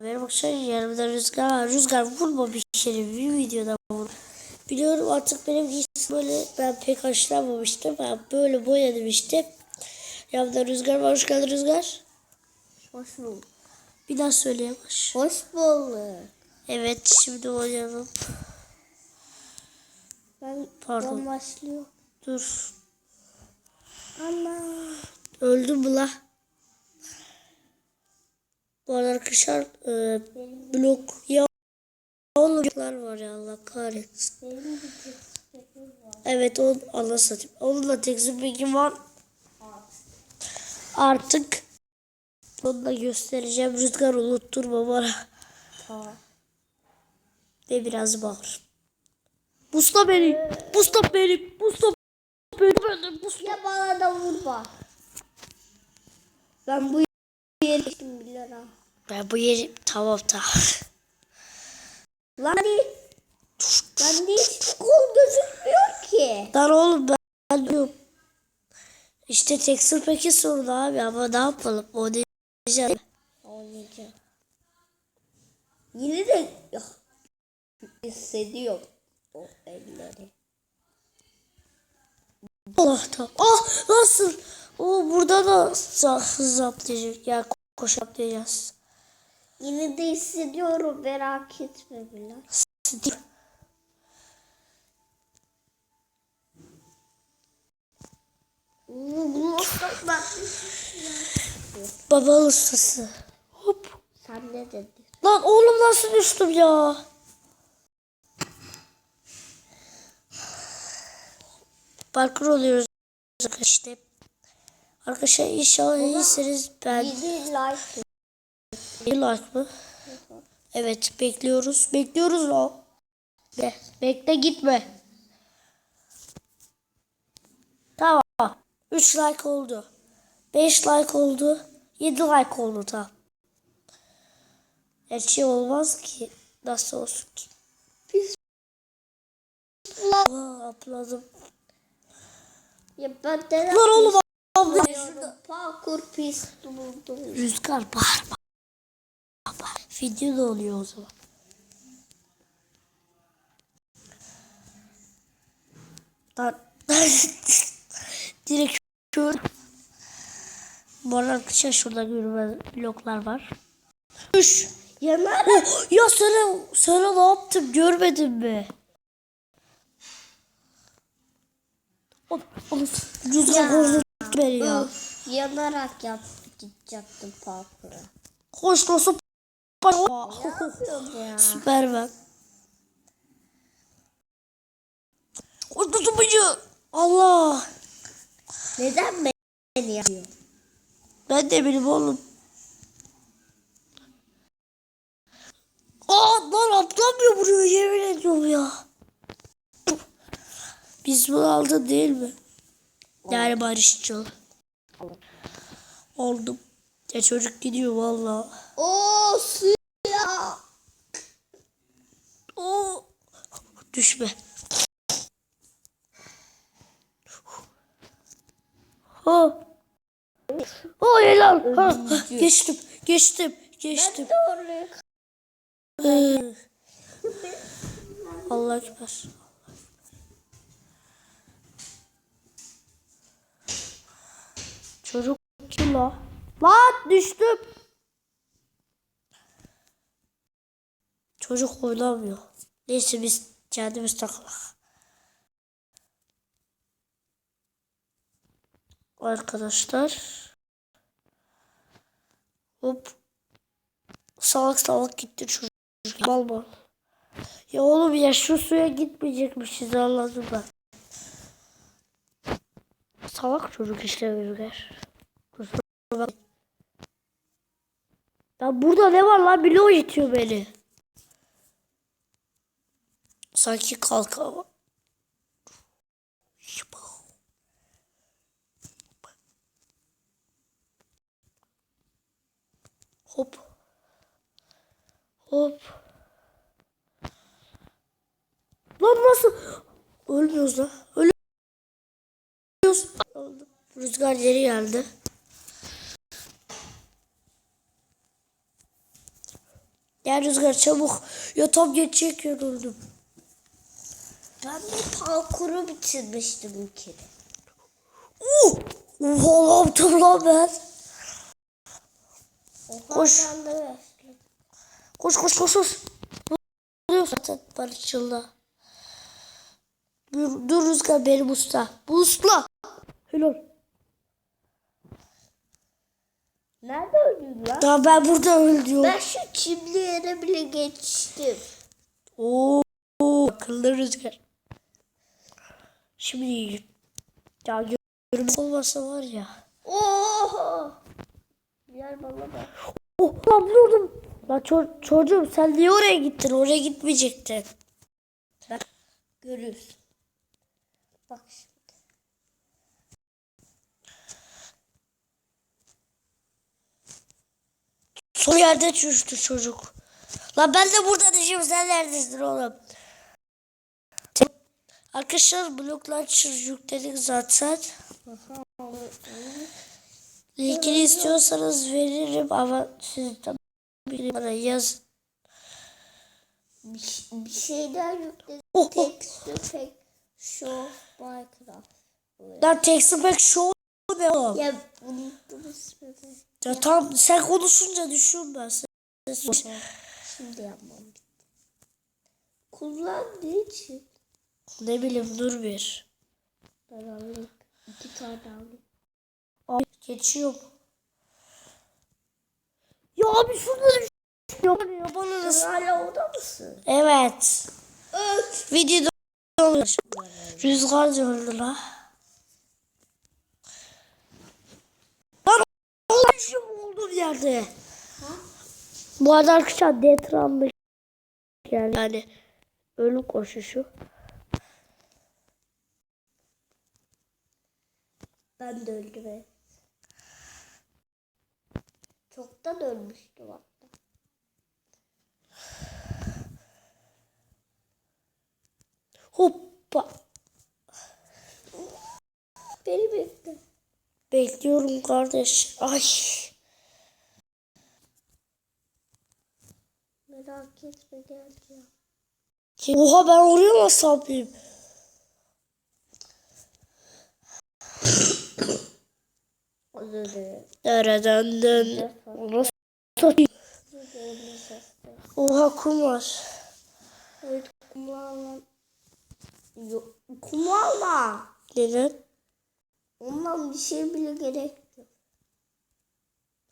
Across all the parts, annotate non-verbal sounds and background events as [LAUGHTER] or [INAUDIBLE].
Merhaba arkadaşlar yanımda Rüzgar var. Rüzgar vurma bir kere bir videoda vur. Biliyorum artık benim giysim böyle ben pek hoşlanmamıştım. Ben böyle boyadım işte. Yanımda Rüzgar var. Hoş geldin Rüzgar. Hoş bulduk. Bir daha söyleyeyim. Hoş. Hoş bulduk. Evet şimdi oynayalım. Ben Pardon. ben başlıyor. Dur. Ama Öldüm mü la? Bu arada arkadaşlar e, blok ya oğlum bloklar var ya Allah kahretsin. Evet o Allah satayım. Onun da tekzip bilgim var. Artık onu da göstereceğim. Rüzgar unutturma bana. Tamam. Ve biraz bağır. Busla beni. Busla beni. Busla beni. beni. Busla. Ya bana da vurma. Ben bu yeri geçtim biliyorum. Ben bu yeri tamam tamam. Lan değil. Lan. Hiç kol gözükmüyor ki. Lan oğlum ben, ben diyorum. İşte tekstil peki sorun abi ama ne yapalım? O diyeceğim. Oynayacağım. Yine de ya, hissediyor o elleri. Allah tamam. Ah nasıl? O burada da za- zaplayacak. Ya ko- koşaplayacağız. Yine de hissediyorum merak etme. Bunu ben Baba ustası. Hop. Sen ne dedin? Lan oğlum nasıl düştüm ya? Parkur oluyoruz işte. Arkadaşlar inşallah iyisiniz. Ben 7 like. bir like mı? Evet bekliyoruz. Bekliyoruz o. Be bekle gitme. Tamam. 3 like oldu. 5 like oldu. 7 like oldu tamam. Her şey olmaz ki. Nasıl olsun ki? Aa, atladım. Ya ben de Lan oğlum abla. Şurada parkur pis buldum. Rüzgar bağırma. Bağır. Video da oluyor o zaman. [LAUGHS] Direkt kör. Bu arada arkadaşlar şurada görünmez bloklar var. Üç. Yanar. Oh, ya sana, sana ne yaptım görmedin mi? Of, of, Rüzgar Ya. Öf, yanarak yap gidecektim parkura. Koş nasıl yapıyorsun ya? Süpermen. Koş tutumucu. Allah. Neden beni yapıyor? Ben de benim oğlum. Aa lan atlamıyor buraya yemin ediyorum ya. Biz bunu aldın değil mi? Yani barışçıl. Oldum. Ya çocuk gidiyor valla. Oo suya. Oo. Düşme. Ha. Oh helal. Ha, geçtim. Geçtim. Geçtim. Doğru. Ee, Allah ekber. Çocuk la? Lan düştüm. Çocuk oynamıyor. Neyse biz kendimiz takılak. Arkadaşlar. Hop. Salak salak gitti çocuk. Mal mal. Ya oğlum ya şu suya gitmeyecekmişiz anladım ben. Salak çocuk işte Rüzgar. Kusura bak. Ya burada ne var lan bloğu itiyor beni. Sanki kalka var. Hop. Hop. Lan nasıl? Ölmüyoruz lan. Ölüyoruz. Rüzgar geri geldi. Gel Rüzgar çabuk. Ya tam geçecek yoruldum. Ben bir parkuru bitirmiştim bir kere. Uh! Oha yaptım lan ben? Oha, Koş. ben. Koş koş koş koş. Zaten barışçılda. Dur, dur Rüzgar benim usta. Bu usta. Helal. Nerede öldün lan? Ya ben burada öldüm. Ben şu çimli yere bile geçtim. Oo, akıllı Rüzgar. Şimdi. Ya görünmez olmasa var ya. Oho! Gel bana bak. Oh lan biliyordum. Lan ço- çocuğum sen niye oraya gittin? Oraya gitmeyecektin. Bak görürsün. Bak şimdi. Son yerde düştü çocuk. Lan ben de burada düşüyorum. Sen neredesin oğlum? Arkadaşlar bloklar yükledik zaten. Linkini istiyorsanız veririm ama siz tabii bana yazın. Bir, bir şeyler yükledim. Oh, oh. Texture Pack Show Minecraft. Lan Texas Pack Show ne oğlum? Ya unuttum ismini. Ya tam sen konuşunca düşüyorum ben. Sen- Şimdi yapmam bitti. Kullan ne için? Ne bileyim dur bir. Ben alayım. İki tane alayım. Ay geçiyorum. Ya abi şurada düşüyor. Ya bana nasıl? hala orada mısın? Evet. Evet. Videoda. Rüzgar öldü la. Lan Allah olduğum yerde. Bu arada arkadaşlar Detran'da yani, yani ölüm koşuşu. Ben de öldüm evet. Çoktan ölmüştüm hatta. Hoppa. Beni bekle. Bekliyorum kardeş. Ay. Merak etme gel ya. Oha ben oraya nasıl yapayım? Özür dilerim. Nereden dön? Nasıl satayım? Oha kum var. Evet kumlarla. Yok kumlarla. Neden? Ondan bir şey bile gerek yok.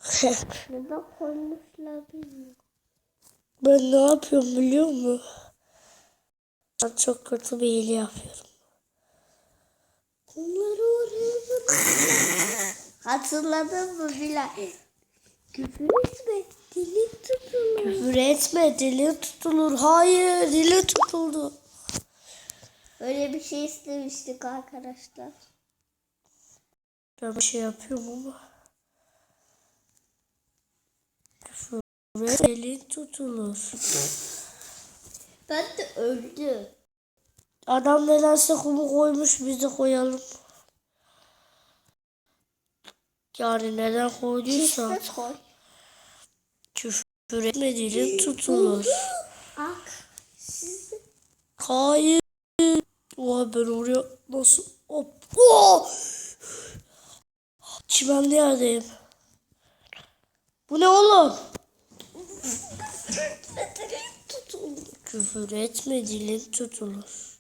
[LAUGHS] Neden koymuşlar bilmiyorum. Ben ne yapıyorum biliyor musun? Ben çok kötü bir hile yapıyorum. Kumları oraya bırak. Hatırladın mı Bilal? Küfür etme. Dilin tutulur. Küfür etme dili tutulur. Hayır dili tutuldu. Öyle bir şey istemiştik arkadaşlar. Ben bir şey yapıyorum ama. Küfür etme dili tutulur. Ben de öldüm. Adam nedense kumu koymuş biz de koyalım. Yani neden koyduysa koy? küfür etme dilin tutulur. Ak. De Hayır. Oha ben oraya nasıl... Hop. Oh! Çimenli yerdeyim. Bu ne oğlum? Tutun. Küfür etme dilin tutulur.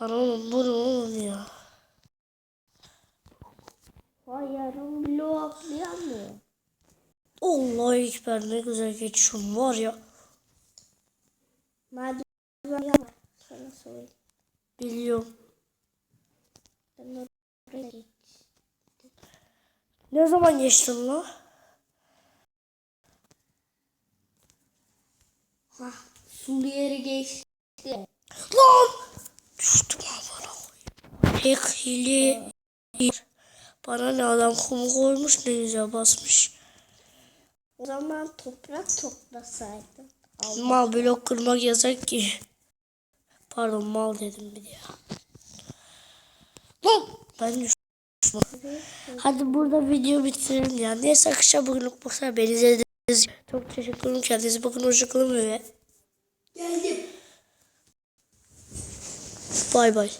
Lan oğlum bu ne oğlum ya? Vay yarım bloğu atlayamıyor. Allah ekber ne güzel geçiyorum var ya. Merdiven yapma. Sana söyleyeyim. Biliyorum. Ben oraya geç. Ne zaman geçtin lan? Hah. Sulu yeri geçti. Lan! Düştüm koyayım. Hack hile. Bana ne adam kumu koymuş ne güzel basmış. O zaman toprak toplasaydın. Al. Mal blok kırmak yasak ki. Pardon mal dedim bir ya. Lan! Ben düştüm. Hadi burada video bitirelim ya. Neyse akşam bugünlük bu kadar. Beni izlediğiniz Çok teşekkür ederim. Kendinize bakın. Hoşçakalın ve Geldim. bay bay.